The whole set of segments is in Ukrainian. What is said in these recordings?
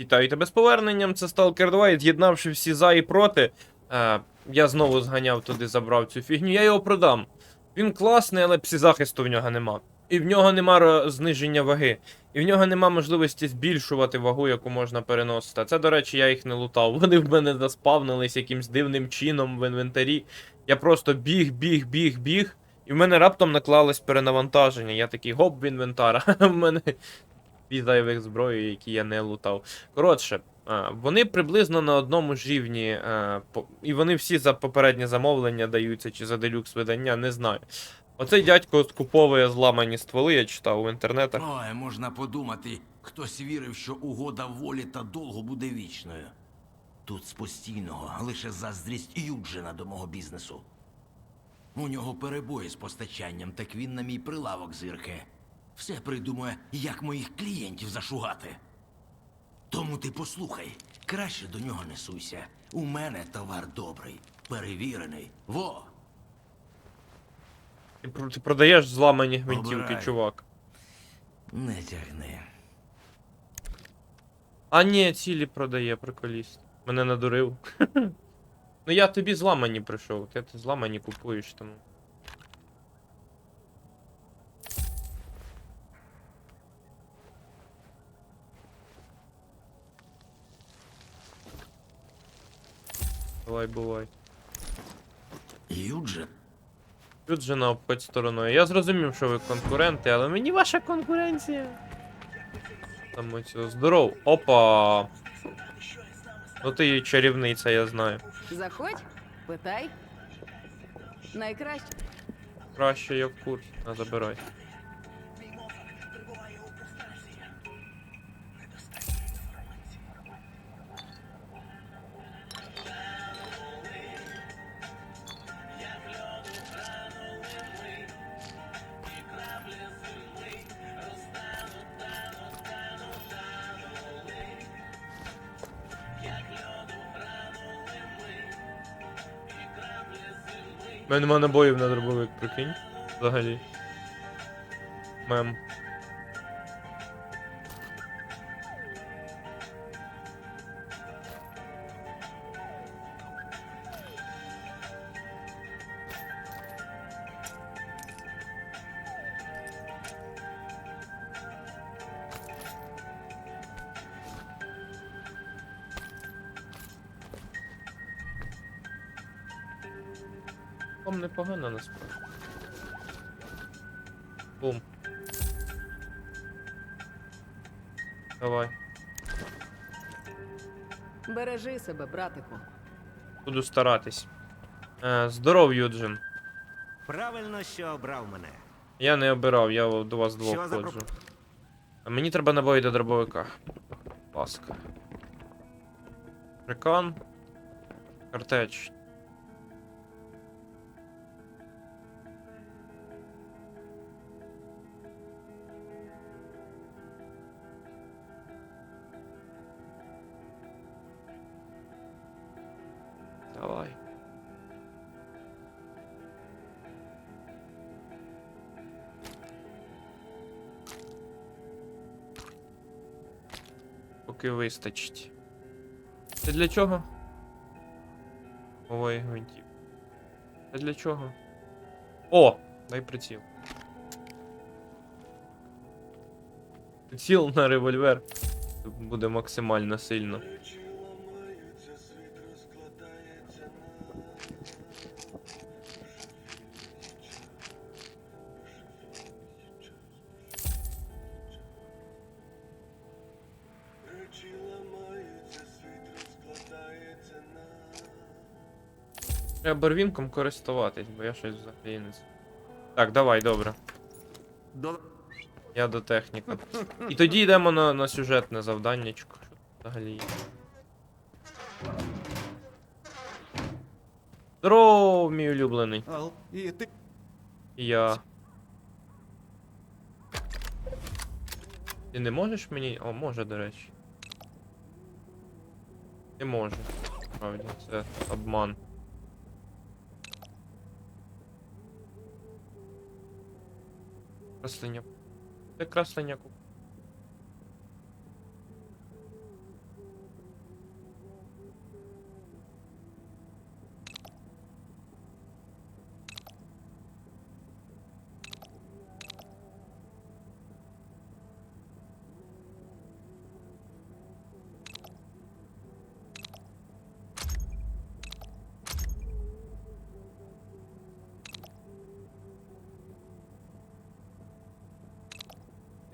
Вітаю тебе з поверненням. Це Stalker 2, і з'єднавши всі за і проти. Е, я знову зганяв туди, забрав цю фігню. Я його продам. Він класний, але псізахисту в нього нема. І в нього нема зниження ваги. І в нього нема можливості збільшувати вагу, яку можна переносити. Це, до речі, я їх не лутав. Вони в мене заспавнились якимсь дивним чином в інвентарі. Я просто біг, біг, біг, біг. І в мене раптом наклалось перенавантаження. Я такий гоп в інвентар, в мене дві зброї, які я не лутав. Коротше, вони приблизно на одному ж рівні, і вони всі за попереднє замовлення даються чи за делюкс видання, не знаю. Оцей дядько скуповує зламані стволи, я читав в інтернетах. Ой, можна подумати, хтось вірив, що угода волі та долгу буде вічною. Тут з постійного лише заздрість Юджина до мого бізнесу. У нього перебої з постачанням, так він на мій прилавок зиркає. Все придумує, як моїх клієнтів зашугати. Тому ти послухай, краще до нього не суйся. У мене товар добрий, перевірений. Во! Ти, про- ти продаєш зламані гвинтівки, Обирай. чувак. Не тягни. А ні, цілі продає, приколіст. Мене надурив. ну я тобі зламані прийшов, ти, ти зламані купуєш тому. Давай, бувай. Юджин? Же обходь стороною. Я зрозумів, що ви конкуренти, але мені ваша конкуренція. Там оцю здоров. Опа. Ну ти чарівниця, я знаю. Заходь, питай. Найкраще. Краще я в курсі. На забирай. Мене нема набоїв на дробовик, прикинь. Взагалі. Мем. Вам непогано насправді. Бум. Давай. Бережи себе, братику. Буду старатись. Е, здоров, Юджин. Правильно, що обрав мене. Я не обирав, я до вас двох Що за ходжу. А мені треба набої до дробовика. Ласка. Рекон. Картеч. Поки вистачить. Це для чого? Ой, гвинтів. Це для чого? О! Дай приціл. Приціл на револьвер. Буде максимально сильно. Треба барвінком користуватись, бо я щось взагалі не. Так, давай, добре. До... Я до техніка. І тоді йдемо на, на сюжетне завданнячко. Що взагалі є. Здоров, мій улюблений. І ти... Я. Ти не можеш мені. О, може, до речі. Не може. Справді, це обман. Креслення. Це креслення.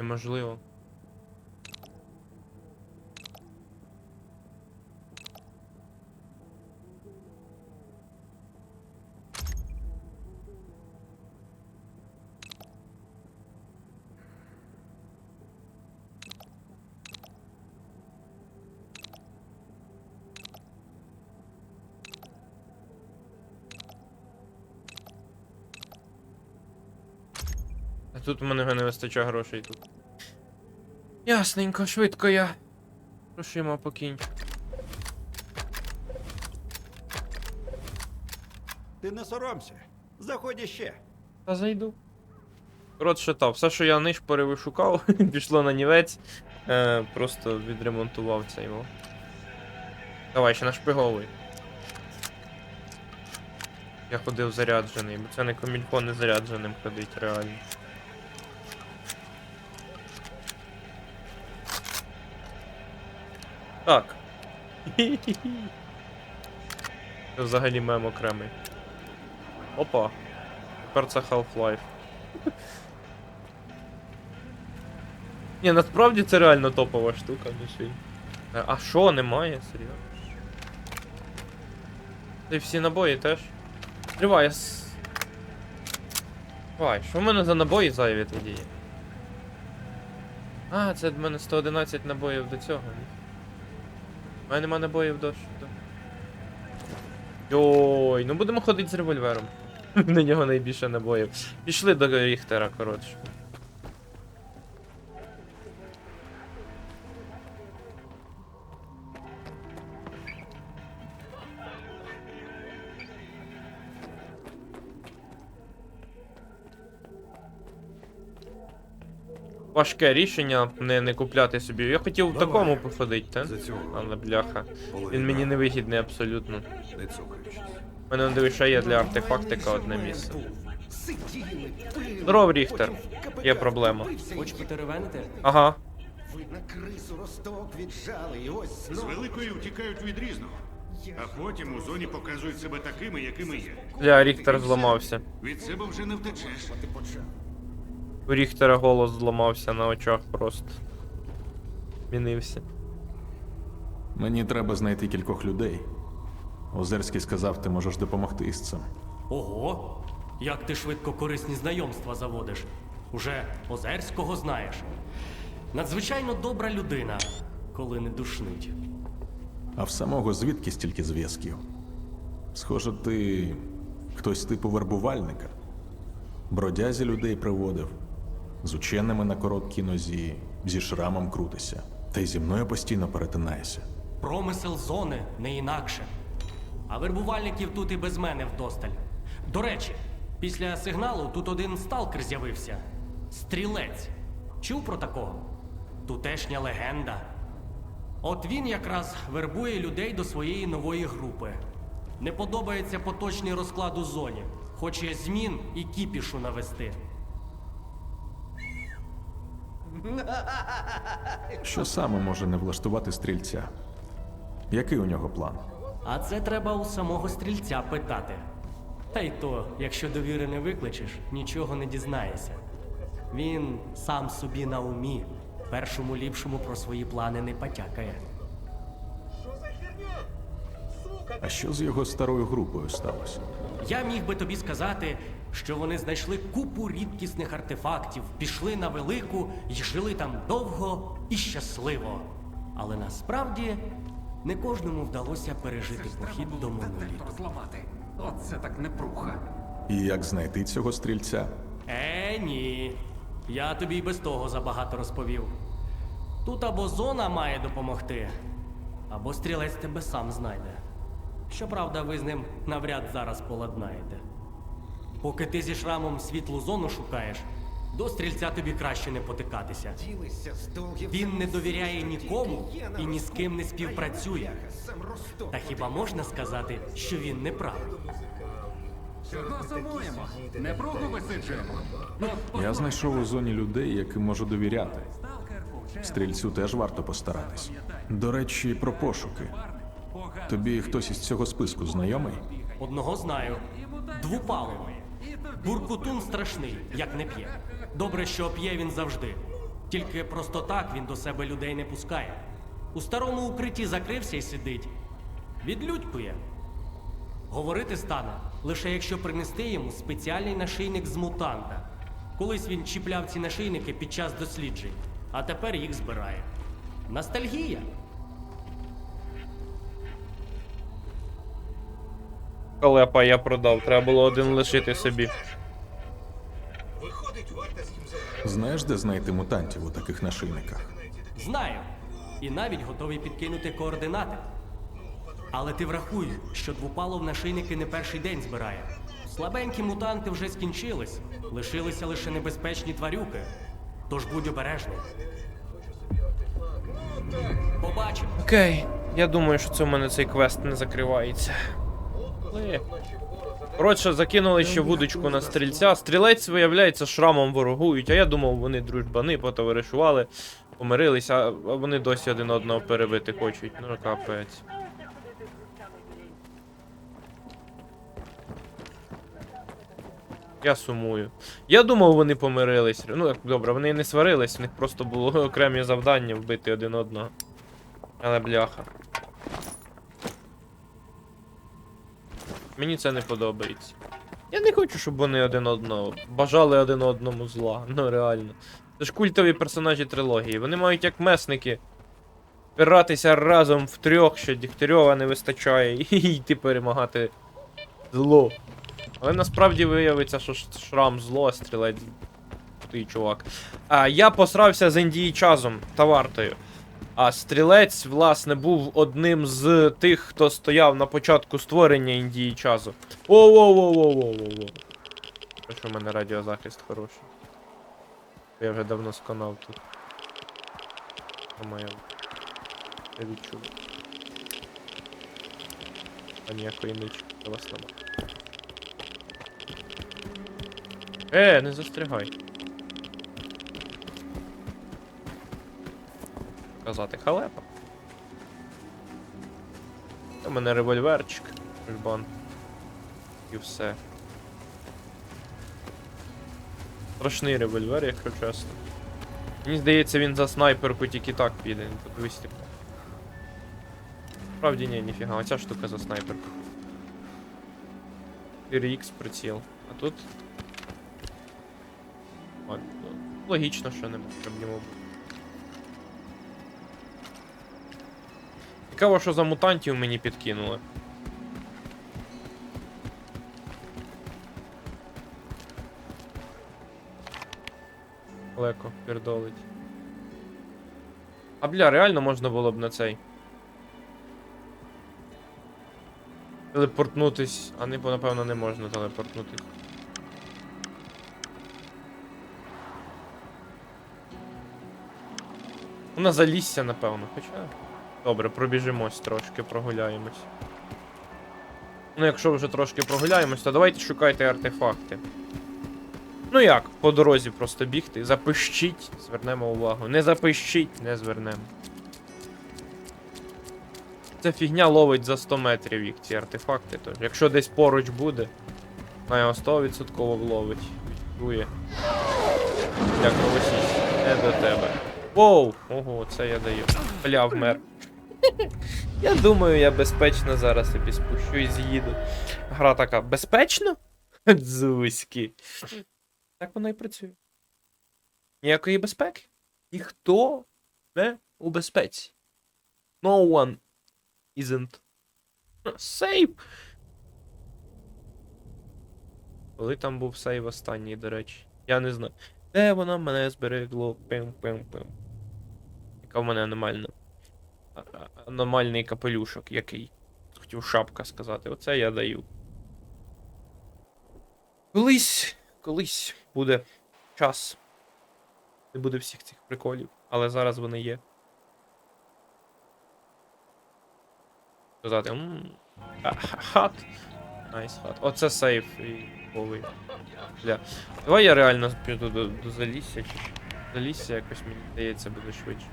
Неможливо. Тут у мене не вистачає грошей тут. Ясненько, швидко я. Грошима покинь. Ти не соромся. Заходь іще. Та зайду. Рот шатав. Все, що я ниж перевишукав, пішло на нівець. Е, просто відремонтував це його. Давай, ще нашпиговуй. Я ходив заряджений, бо це не комільфон не зарядженим ходить, реально. Так. Це взагалі мем окремий. Опа. Тепер це Half-Life. Ні, насправді це реально топова штука, мішень. А що, немає? Серйозно? Ти всі набої теж? Стривай, я с... Давай, що в мене за набої зайві тоді є? А, це в мене 111 набоїв до цього. У мене нема набоїв дощ. до... Йой, ну будемо ходити з револьвером. На нього найбільше набоїв. Пішли до Ріхтера, коротше. Важке рішення не, не купляти собі. Я хотів в такому походити, та? За цього. Але бляха. Половина. Він мені не вигідний абсолютно. Не цукаючись. У мене дивись, ще є для артефактика одне місце. Здоров, Ріхтер. Є проблема. Хоч потеревенити? Ага. Ви на крису росток віджали, і ось З великої втікають від різного, а потім у зоні показують себе такими, якими є. Бля, Ріхтер зламався. Від себе вже не втечеш. У Ріхтера голос зламався на очах просто. Змінився. Мені треба знайти кількох людей. Озерський сказав, ти можеш допомогти із цим. Ого! Як ти швидко корисні знайомства заводиш. Уже Озерського знаєш. Надзвичайно добра людина, коли не душнить. А в самого звідки стільки зв'язків? Схоже, ти хтось типу вербувальника. Бродязі людей приводив, з ученими на короткій нозі, зі шрамом крутися. Та й зі мною постійно перетинаєшся. Промисел зони не інакше. А вербувальників тут і без мене вдосталь. До речі, після сигналу тут один сталкер з'явився. Стрілець. Чув про такого? Тутешня легенда. От він якраз вербує людей до своєї нової групи. Не подобається поточний розклад у зоні. Хоче змін і кіпішу навести. Що саме може не влаштувати стрільця? Який у нього план? А це треба у самого стрільця питати. Та й то, якщо довіри не викличеш, нічого не дізнаєшся. Він сам собі на умі, першому ліпшому про свої плани не потякає. А що з його старою групою сталося? Я міг би тобі сказати, що вони знайшли купу рідкісних артефактів, пішли на велику і жили там довго і щасливо. Але насправді не кожному вдалося пережити похід до моноліту. зламати. Оце так непруха. І як знайти цього стрільця? Е, ні. Я тобі й без того забагато розповів. Тут або зона має допомогти, або стрілець тебе сам знайде. Щоправда, ви з ним навряд зараз поладнаєте. Поки ти зі шрамом світлу зону шукаєш, до стрільця тобі краще не потикатися. Він не довіряє нікому і ні з ким не співпрацює. Та хіба можна сказати, що він не правий? Чого сумуємо? Непругу висиджуємо. Я знайшов у зоні людей, яким можу довіряти. Стрільцю теж варто постаратись. До речі, про пошуки. Тобі хтось із цього списку знайомий? Одного знаю. Двупаливий. Буркутун страшний, як не п'є. Добре, що п'є він завжди. Тільки просто так він до себе людей не пускає. У старому укритті закрився і сидить. Відлюдькує. Говорити стане лише якщо принести йому спеціальний нашийник з мутанта. Колись він чіпляв ці нашийники під час досліджень, а тепер їх збирає. Ностальгія. Халепа я продав, треба було один лишити собі. Знаєш, де знайти мутантів у таких нашийниках? Знаю. І навіть готовий підкинути координати. Але ти врахуй, що двупалов нашийники не перший день збирає. Слабенькі мутанти вже скінчились, лишилися лише небезпечні тварюки. Тож будь обережний. Побачимо. Окей, я думаю, що це в мене цей квест не закривається. Але... Коротше, закинули ще вудочку на стрільця. Стрілець, виявляється, шрамом ворогують, а я думав, вони дружбани, потоваришували, помирилися, а вони досі один одного перебити хочуть. Ну, капець. Я сумую. Я думав, вони помирились. Ну, добре, вони не сварились, в них просто було окремі завдання вбити один одного. Але бляха. Мені це не подобається. Я не хочу, щоб вони один одного бажали один одному зла. Ну реально. Це ж культові персонажі трилогії. Вони мають як месники пиратися разом в трьох, що Дігтярьова не вистачає, і йти перемагати зло. Але насправді виявиться, що шрам зло, а стрілець. Ти чувак. А я посрався з Індії чазом та вартою. А стрілець, власне, був одним з тих, хто стояв на початку створення Індії чазу. Воу-воу-воу-воу-воу-воу. Що в мене радіозахист хороший. Я вже давно сконав тут. По-моєму. Я відчув. А ніякої нички у вас. Е, не застрягай. Казати халепа. У мене револьверчик. Жбан. І все. Страшний револьвер, якщо чесно. Мені здається, він за снайперку тільки так піде. Подивись типу. Справді ні, ніфіга, оця штука за снайперку. 4Х приціл. А тут. Ну, логічно, що нема проблем. Цікаво, що за мутантів мені підкинули. Леко, пердолить. А бля, реально можна було б на цей. Телепортнутись, а не, напевно, не можна телепортнутись. Ну, на залісся, напевно, хоча. Добре, пробіжимось трошки, прогуляємось. Ну, якщо вже трошки прогуляємось, то давайте шукайте артефакти. Ну як, по дорозі просто бігти. Запищіть, звернемо увагу. Не запищіть, не звернемо. Ця фігня ловить за 100 метрів їх ці артефакти. Тож, якщо десь поруч буде, на його 100% вловить. Чує. Як голосість. Не до тебе. Воу! Ого, це я даю. Бля, вмер. Я думаю, я безпечно зараз собі спущу і з'їду. Гра така, безпечно? Дзуськи. Так воно і працює. Ніякої безпеки. Ніхто не у безпеці. No one isn't safe. Коли там був сейв останній, до речі. Я не знаю. Де вона мене зберегло? Пим-пим-пим. Яка в мене аномальна. Аномальний капелюшок який. Хотів шапка сказати. Оце я даю. Колись, колись буде час. Не буде всіх цих приколів, але зараз вони є. Сказати. «М, ха- ха- Хат. Найс хат. Оце сейф і повий. Бля. Давай я реально піду до, до залісся чи. Залісся якось мені здається буде швидше.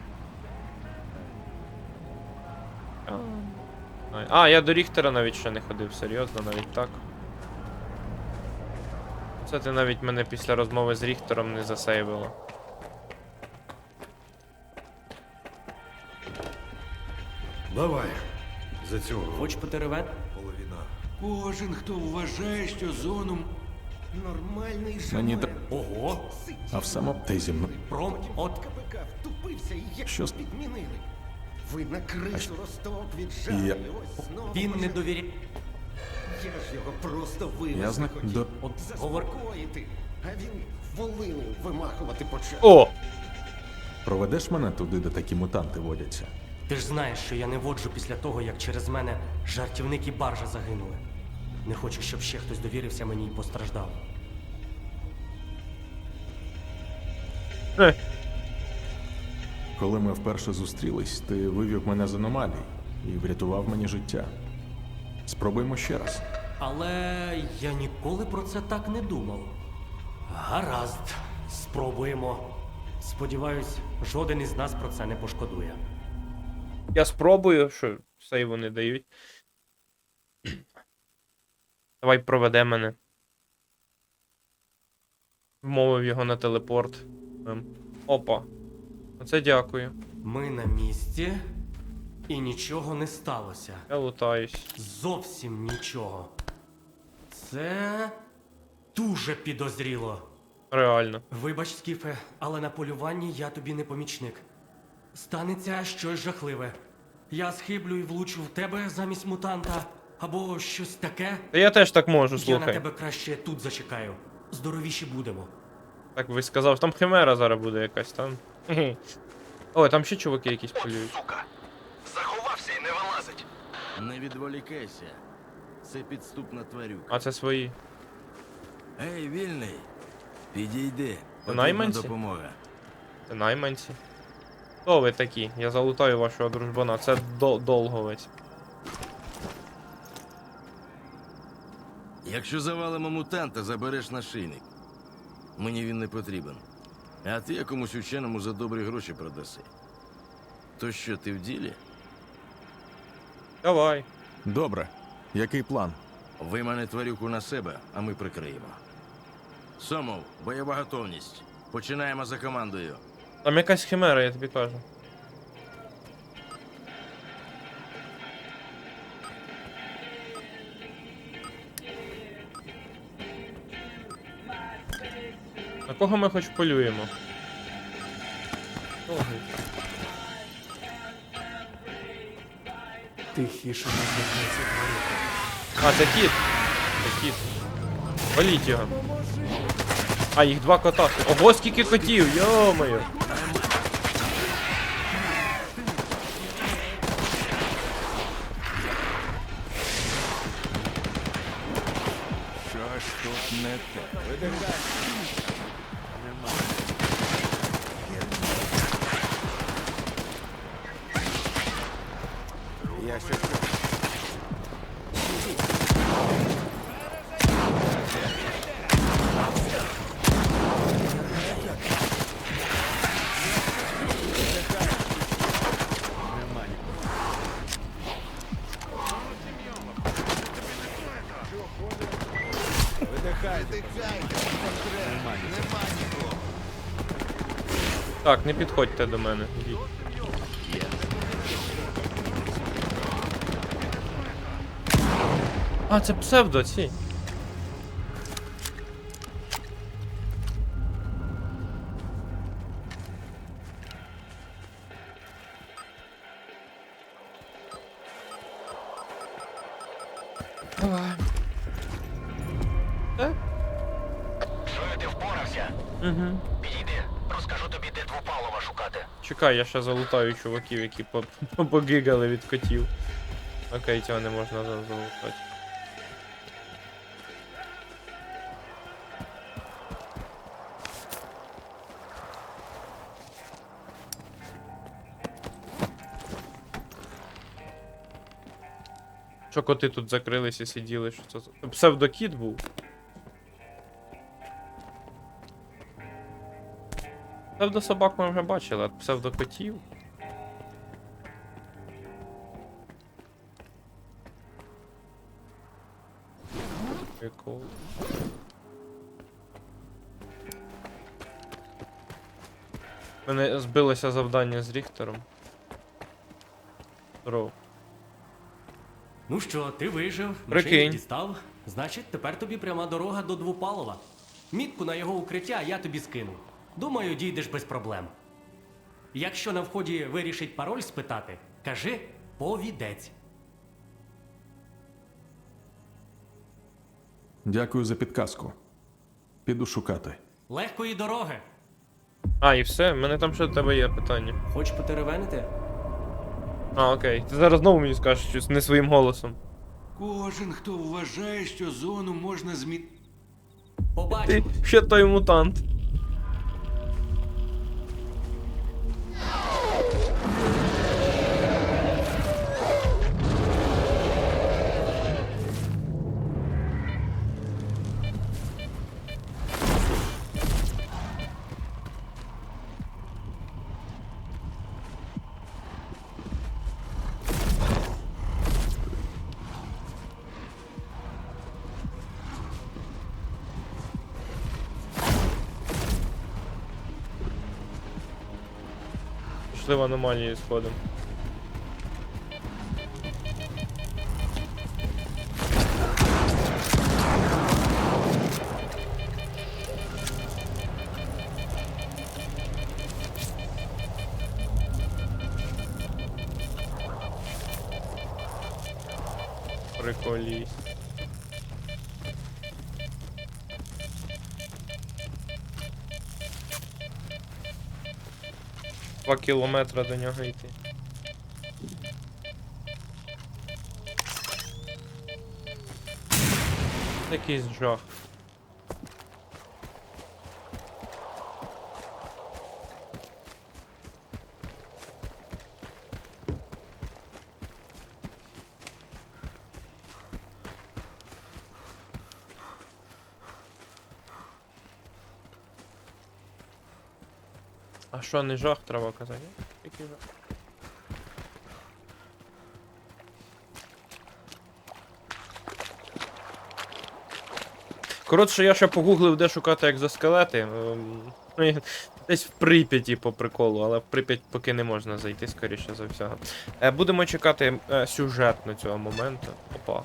А. а, я до Ріхтера навіть ще не ходив, серйозно, навіть так. Це ти навіть мене після розмови з Ріхтером не засейвило. Давай. За цього. Хоч потереве? Половина. Кожен, хто вважає, що зоном нормальний живе. Мені та... Ого! А в самоптезі. Пром от КПК втупився і як що... підмінили. Ви на крису росток віджали. Я- ось знову він не довіряє. Я ж його просто Я знаю. захотів. До... От говор. Заспокоїти. А він волину вимахувати почав. О! Проведеш мене туди, де такі мутанти водяться. Ти ж знаєш, що я не воджу після того, як через мене жартівник і баржа загинули. Не хочу, щоб ще хтось довірився мені і постраждав. Е, Коли ми вперше зустрілись, ти вивів мене з аномалій і врятував мені життя. Спробуємо ще раз. Але я ніколи про це так не думав. Гаразд, спробуємо. Сподіваюсь, жоден із нас про це не пошкодує. Я спробую, що все вони дають. Давай проведе мене. Вмовив його на телепорт. Ем. Опа. Оце дякую. Ми на місці, і нічого не сталося. Я лутаюсь. Зовсім нічого. Це дуже підозріло. Реально. Вибач, Скіфе, але на полюванні я тобі не помічник. Станеться щось жахливе. Я схиблю і влучу в тебе замість мутанта, або щось таке. Та я теж так можу, Я на тебе краще тут зачекаю. Здоровіші будемо. Так ви сказав, там химера зараз буде якась там. Ой, там ще чуваки якісь полюють. заховався і не вилазить. Не відволікайся. Це підступна тварюка. А це свої. Ей, вільний. Підійди. Потрібна найманці? допомога. Це найманці. Хто ви такі? Я залутаю вашого дружбана. Це до долговець. Якщо завалимо мутанта, забереш нашийник. Мені він не потрібен. А ти якомусь ученому за добрі гроші продаси. То що, ти в ділі? Давай. Добре. Який план? Вимане тварюку на себе, а ми прикриємо. Сомов, бойова готовність. Починаємо за командою. Там якась химера, я тобі кажу. Кого ми хоч полюємо? Довгий. Тихіше не тварюка. А, це кіт. Це кіт. Валіть його. А, їх два кота. Ого, скільки котів, йо-моє. Так, не підходьте до мене. Йдіть. А, це псевдо, ці. Давай. Так? Чую, ти впорався. Угу. Підійди, розкажу тобі, де двопалова шукати. Чекай, я ще залутаю чуваків, які по- побігали від котів. Окей, цього не можна за- залутати. Що коти тут закрилися сиділи, що це Псевдокіт був. Псевдособак ми вже бачили, а псевдокотів. Прикол. У Мене збилося завдання з Ріхтером. Здорово. Ну що, ти вижив, Прикинь. дістав. Значить, тепер тобі пряма дорога до Двупалова. Мітку на його укриття я тобі скину. Думаю, дійдеш без проблем. Якщо на вході вирішить пароль спитати, кажи повідець. Дякую за підказку. Піду шукати. Легкої дороги. А, і все, в мене там ще до тебе є питання. Хоч потеревенити? А, окей. Ти зараз знову мені скажеш щось не своїм голосом. Кожен, хто вважає, що зону можна змінити. Ти ще той мутант. Пішли в аномалії сходом. Приколісь. Два кілометри до нього йти. Якийсь жах. А що, не жах треба казати? Який жах? Коротше, я ще погуглив, де шукати екзоскелети. Ем, ну, Десь в Прип'яті по приколу, але в Прип'ять поки не можна зайти, скоріше за всього. Е, Будемо чекати е, сюжет на цього моменту. Опа.